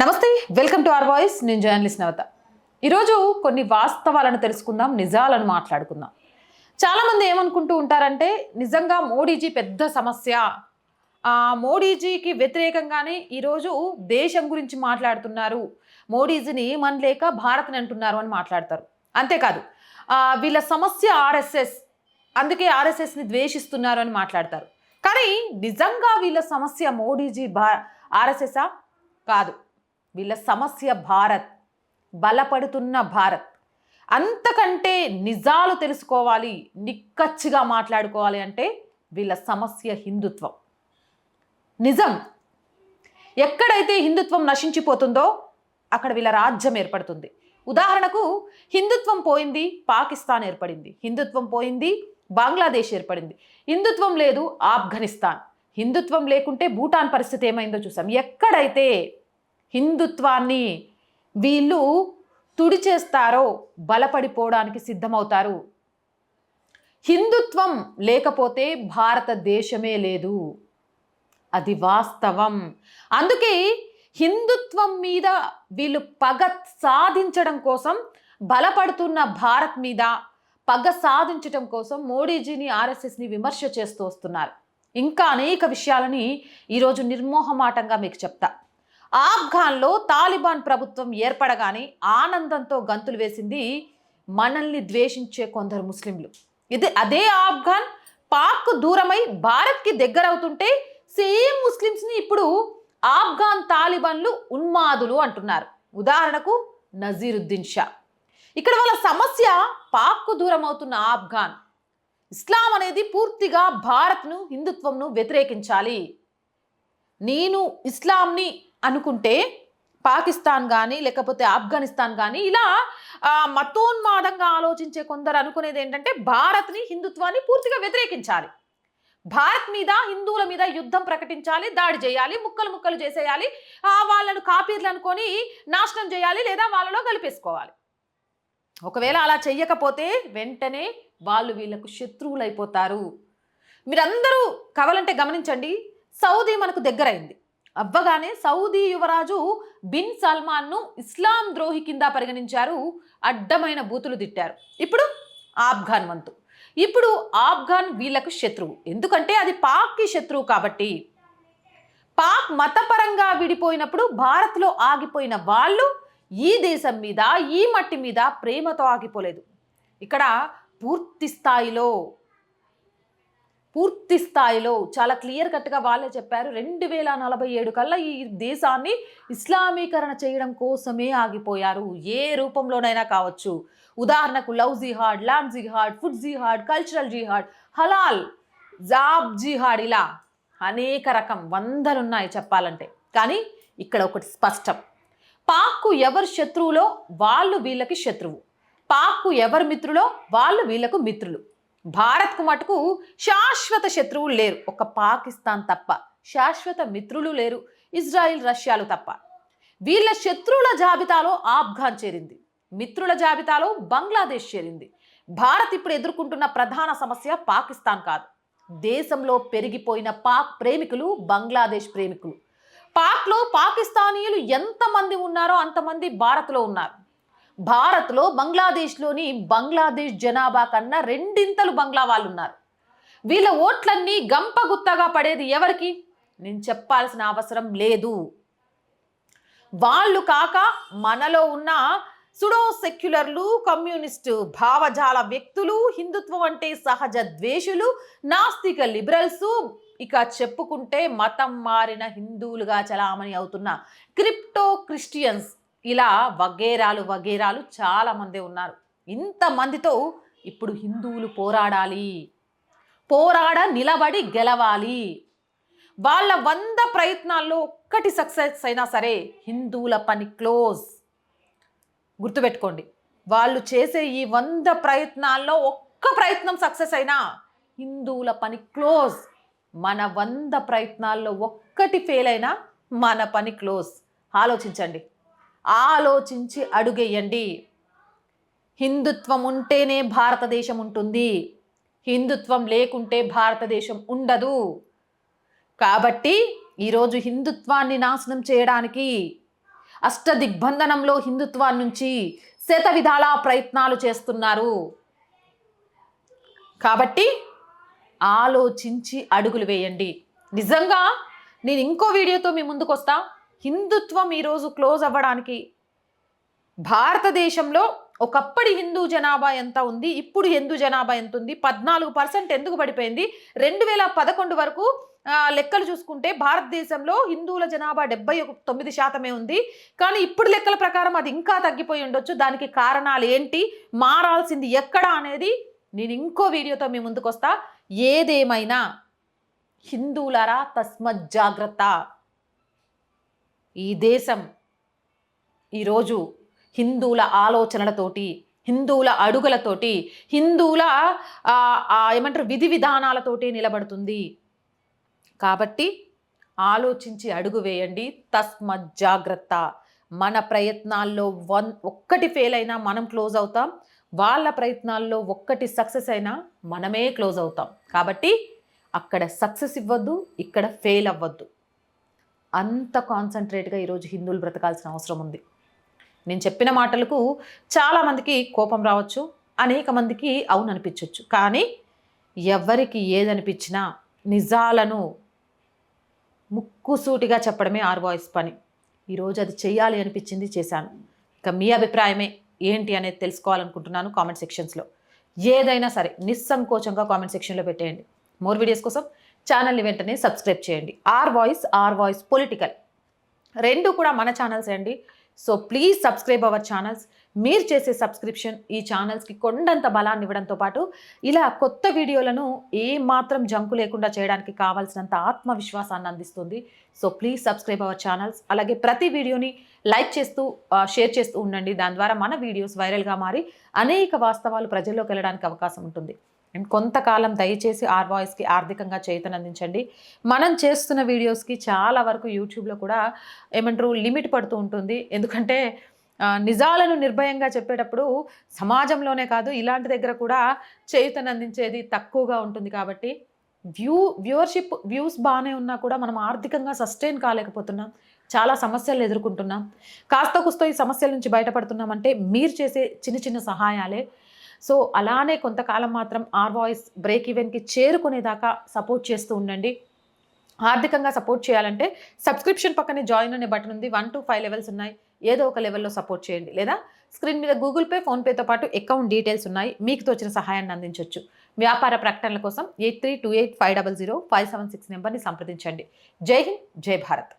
నమస్తే welcome to R voice. నేను journalist Navatha. ఈరోజు కొన్ని వాస్తవాలను తెలుసుకుందాం నిజాలను మాట్లాడుకుందాం. చాలామంది ఏమనుకుంటూ ఉంటారంటే నిజంగా మోడీజీ పెద్ద సమస్య. మోడీజీకి వ్యతిరేకంగానే ఈరోజు దేశం గురించి మాట్లాడుతున్నారు. మోడీజీని ఏమనలేక భారత్ని అంటున్నారు అని మాట్లాడతారు. అంతేకాదు వీళ్ళ సమస్య ఆర్ఎస్ఎస్. అందుకే ఆర్ఎస్ఎస్ని ద్వేషిస్తున్నారు అని మాట్లాడతారు. కానీ నిజంగా వీళ్ళ సమస్య మోడీజీ భా ఆర్ఎస్ఎస్ఆ కాదు. వీళ్ళ సమస్య భారత్ బలపడుతున్న భారత్. అంతకంటే నిజాలు తెలుసుకోవాలి నిక్కచ్చిగా మాట్లాడుకోవాలి అంటే వీళ్ళ సమస్య హిందుత్వం. నిజం. ఎక్కడైతే హిందుత్వం నశించిపోతుందో అక్కడ వీళ్ళ రాజ్యం ఏర్పడుతుంది. ఉదాహరణకు హిందుత్వం పోయింది పాకిస్తాన్ ఏర్పడింది. హిందుత్వం పోయింది బంగ్లాదేశ్ ఏర్పడింది. హిందుత్వం లేదు ఆఫ్ఘనిస్తాన్. హిందుత్వం లేకుంటే భూటాన్ పరిస్థితి ఏమైందో చూసాం. ఎక్కడైతే హిందుత్వాన్ని వీళ్ళు తుడిచేస్తారో బలపడిపోవడానికి సిద్ధమవుతారు. హిందుత్వం లేకపోతే భారతదేశమే లేదు. అది వాస్తవం. అందుకే హిందుత్వం మీద వీళ్ళు పగ సాధించడం కోసం బలపడుతున్న భారత్ మీద పగ సాధించడం కోసం మోడీజీని ఆర్ఎస్ఎస్ని విమర్శ చేస్తూ వస్తున్నారు. ఇంకా అనేక విషయాలని ఈరోజు నిర్మోహమాటంగా మీకు చెప్తా. ఆఫ్ఘాన్లో తాలిబాన్ ప్రభుత్వం ఏర్పడగానే ఆనందంతో గంతులు వేసింది మనల్ని ద్వేషించే కొందరు ముస్లింలు. ఇది అదే ఆఫ్ఘాన్ పాక్ దూరమై భారత్కి దగ్గరవుతుంటే సేమ్ ముస్లిమ్స్ని ఇప్పుడు ఆఫ్ఘాన్ తాలిబాన్లు ఉన్మాదులు అంటున్నారు. ఉదాహరణకు నజీరుద్దీన్ షా. ఇక్కడ వాళ్ళ సమస్య పాక్కు దూరం అవుతున్న ఆఫ్ఘాన్. ఇస్లాం అనేది పూర్తిగా భారత్ను హిందుత్వంను వ్యతిరేకించాలి. నేను ఇస్లాంని అనుకుంటే పాకిస్తాన్ కానీ లేకపోతే ఆఫ్ఘనిస్తాన్ కానీ ఇలా మతోన్మాదంగా ఆలోచించే కొందరు అనుకునేది ఏంటంటే భారత్ని హిందుత్వాన్ని పూర్తిగా వ్యతిరేకించాలి. భారత్ మీద హిందువుల మీద యుద్ధం ప్రకటించాలి దాడి చేయాలి ముక్కలు ముక్కలు చేసేయాలి వాళ్ళను కాపీర్లు అనుకొని నాశనం చేయాలి లేదా వాళ్ళలో కలిపేసుకోవాలి. ఒకవేళ అలా చెయ్యకపోతే వెంటనే వాళ్ళు వీళ్ళకు శత్రువులైపోతారు. మీరందరూ కావాలంటే గమనించండి సౌదీ మనకు దగ్గరైంది. అవ్వగానే సౌదీ యువరాజు బిన్ సల్మాన్ను ఇస్లాం ద్రోహి కింద పరిగణించారు. అడ్డమైన బూతులు తిట్టారు. ఇప్పుడు ఆఫ్ఘాన్ వంతు. ఇప్పుడు ఆఫ్ఘాన్ వీళ్ళకు శత్రువు. ఎందుకంటే అది పాక్కి శత్రువు కాబట్టి. పాక్ మతపరంగా విడిపోయినప్పుడు భారత్లో ఆగిపోయిన వాళ్ళు ఈ దేశం మీద ఈ మట్టి మీద ప్రేమతో ఆగిపోలేదు. ఇక్కడ పూర్తి స్థాయిలో పూర్తి స్థాయిలో చాలా క్లియర్ కట్గా వాళ్ళే చెప్పారు. రెండు వేల నలభై ఏడు కల్లా ఈ దేశాన్ని ఇస్లామీకరణ చేయడం కోసమే ఆగిపోయారు. ఏ రూపంలోనైనా కావచ్చు. ఉదాహరణకు love jihad land jihad food jihad cultural jihad halal job jihad ఇలా అనేక రకం వందలున్నాయి చెప్పాలంటే. కానీ ఇక్కడ ఒకటి స్పష్టం. పాక్కు ఎవరు శత్రువులో వాళ్ళు వీళ్ళకి శత్రువు. పాక్కు ఎవరు మిత్రులో వాళ్ళు వీళ్ళకు మిత్రులు. భారత్కు మటుకు శాశ్వత శత్రువులు లేరు. ఒక పాకిస్తాన్ తప్ప. శాశ్వత మిత్రులు లేరు. ఇజ్రాయిల్ రష్యాలు తప్ప. వీళ్ళ శత్రువుల జాబితాలో ఆఫ్ఘాన్ చేరింది. మిత్రుల జాబితాలో బంగ్లాదేశ్ చేరింది. భారత్ ఇప్పుడు ఎదుర్కొంటున్న ప్రధాన సమస్య పాకిస్తాన్ కాదు. దేశంలో పెరిగిపోయిన పాక్ ప్రేమికులు బంగ్లాదేశ్ ప్రేమికులు. పాక్లో పాకిస్తానీయులు ఎంతమంది ఉన్నారో అంతమంది భారత్లో ఉన్నారు. భారత్లో బంగ్లాదేశ్లోని బంగ్లాదేశ్ జనాభా కన్నా రెండింతలు బంగ్లా వాళ్ళు ఉన్నారు వీళ్ళ ఓట్లన్నీ గంపగుత్తగా పడేది ఎవరికి? నేను చెప్పాల్సిన అవసరం లేదు. వాళ్ళు కాక మనలో ఉన్న సుడో సెక్యులర్లు కమ్యూనిస్టు భావజాల వ్యక్తులు హిందుత్వం అంటే సహజ ద్వేషులు నాస్తిక లిబరల్స్ ఇక చెప్పుకుంటే మతం మారిన హిందువులుగా చలామణి అవుతున్న క్రిప్టో క్రిస్టియన్స్ ఇలా వగేరాలు వగేరాలు చాలామంది ఉన్నారు. ఇంతమందితో ఇప్పుడు హిందువులు పోరాడాలి. పోరాడ నిలబడి గెలవాలి. వాళ్ళ వంద ప్రయత్నాల్లో ఒక్కటి సక్సెస్ అయినా సరే హిందువుల పని క్లోజ్. గుర్తుపెట్టుకోండి వాళ్ళు చేసే ఈ వంద ప్రయత్నాల్లో ఒక్క ప్రయత్నం సక్సెస్ అయినా హిందువుల పని క్లోజ్. మన వంద ప్రయత్నాల్లో ఒక్కటి ఫెయిల్ అయినా మన పని క్లోజ్. ఆలోచించండి. ఆలోచించి అడుగేయండి. హిందుత్వం ఉంటేనే భారతదేశం ఉంటుంది హిందుత్వం లేకుంటే భారతదేశం ఉండదు. కాబట్టి ఈరోజు హిందుత్వాన్ని నాశనం చేయడానికి అష్టదిగ్బంధనంలో హిందుత్వాన్ని నుంచి శత విధాల ప్రయత్నాలు చేస్తున్నారు. కాబట్టి ఆలోచించి అడుగులు వేయండి. నిజంగా నేను ఇంకో వీడియోతో మీ ముందుకు వస్తా హిందుత్వం ఈరోజు క్లోజ్ అవ్వడానికి భారతదేశంలో ఒకప్పటి హిందూ జనాభా ఎంత ఉంది? ఇప్పుడు హిందూ జనాభా ఎంత ఉంది? పద్నాలుగు పర్సెంట్ ఎందుకు పడిపోయింది? రెండు వేల పదకొండు వరకు లెక్కలు చూసుకుంటే భారతదేశంలో హిందువుల జనాభా డెబ్బై ఒక తొమ్మిది శాతమే ఉంది. కానీ ఇప్పుడు లెక్కల ప్రకారం అది ఇంకా తగ్గిపోయి ఉండొచ్చు. దానికి కారణాలు ఏంటి? మారాల్సింది ఎక్కడ అనేది నేను ఇంకో వీడియోతో మీ ముందుకు వస్తా ఏదేమైనా హిందువులారా తస్మత్ జాగ్రత్త. ఈ దేశం ఈరోజు హిందువుల ఆలోచనలతోటి హిందువుల అడుగులతోటి హిందువుల ఏమంటారు విధి విధానాలతోటి నిలబడుతుంది. కాబట్టి ఆలోచించి అడుగు వేయండి. తస్మత్ జాగ్రత్త. మన ప్రయత్నాల్లో వన్ ఒక్కటి ఫెయిల్ అయినా మనం క్లోజ్ అవుతాం. వాళ్ళ ప్రయత్నాల్లో ఒక్కటి సక్సెస్ అయినా మనమే క్లోజ్ అవుతాం. కాబట్టి అక్కడ సక్సెస్ ఇవ్వద్దు ఇక్కడ ఫెయిల్ అవ్వద్దు. అంత కాన్సన్ట్రేట్గా ఈరోజు హిందువులు బ్రతకాల్సిన అవసరం ఉంది. నేను చెప్పిన మాటలకు చాలామందికి కోపం రావచ్చు అనేక మందికి అవును అనిపించవచ్చు కానీ ఎవరికి ఏదనిపించినా నిజాలను ముక్కుసూటిగా చెప్పడమే ఆర్ వాయిస్ పని. ఈరోజు అది చేయాలి అనిపించింది చేశాను. ఇక మీ అభిప్రాయమే ఏంటి అనేది తెలుసుకోవాలనుకుంటున్నాను కామెంట్ సెక్షన్స్లో. ఏదైనా సరే నిస్సంకోచంగా కామెంట్ సెక్షన్లో పెట్టేయండి. మోర్ వీడియోస్ కోసం ఛానల్ని వెంటనే సబ్స్క్రైబ్ చేయండి. R voice R voice political. రెండు కూడా మన ఛానల్స్ అండి. So please subscribe our channels. మీరు చేసే సబ్స్క్రిప్షన్ ఈ ఛానల్స్కి కొండంత బలాన్ని ఇవ్వడంతో పాటు ఇలా కొత్త వీడియోలను ఏ మాత్రం జంకు లేకుండా చేయడానికి కావాల్సినంత ఆత్మవిశ్వాసాన్ని అందిస్తుంది. So please subscribe our channels. అలాగే ప్రతి వీడియోని లైక్ చేస్తూ షేర్ చేస్తూ ఉండండి. దాని ద్వారా మన వీడియోస్ వైరల్గా మారి అనేక వాస్తవాలు ప్రజల్లోకి వెళ్ళడానికి అవకాశం ఉంటుంది. అండ్ కొంతకాలం దయచేసి ఆర్ వాయిస్కి ఆర్థికంగా చేతనందించండి. మనం చేస్తున్న వీడియోస్కి చాలా వరకు యూట్యూబ్లో కూడా ఏమంటారు లిమిట్ పడుతూ ఉంటుంది. ఎందుకంటే నిజాలను నిర్భయంగా చెప్పేటప్పుడు సమాజంలోనే కాదు ఇలాంటి దగ్గర కూడా చేయుతనందించేది తక్కువగా ఉంటుంది కాబట్టి వ్యూ వ్యూవర్షిప్ వ్యూస్ బాగానే ఉన్నా కూడా మనం ఆర్థికంగా సస్టైన్ కాలేకపోతున్నాం. చాలా సమస్యలు ఎదుర్కొంటున్నాం. కాస్త కుస్తో ఈ సమస్యల నుంచి బయటపడుతున్నామంటే మీరు చేసే చిన్న చిన్న సహాయాలే. సో అలానే కొంతకాలం మాత్రం ఆర్ వాయిస్ బ్రేక్ ఈవెన్కి చేరుకునేదాకా సపోర్ట్ చేస్తూ ఉండండి. ఆర్థికంగా సపోర్ట్ చేయాలంటే సబ్స్క్రిప్షన్ పక్కనే జాయిన్ అనే బటన్ ఉంది. వన్ టు ఫైవ్ లెవెల్స్ ఉన్నాయి. ఏదో ఒక లెవెల్లో సపోర్ట్ చేయండి. లేదా స్క్రీన్ మీద గూగుల్ పే ఫోన్పేతో పాటు అకౌంట్ డీటెయిల్స్ ఉన్నాయి. మీకు తోచిన సహాయాన్ని అందించవచ్చు వ్యాపార ప్రకటనల కోసం eight three two eight five double zero five seven six నెంబర్ని సంప్రదించండి. జై హింద్ జై భారత్.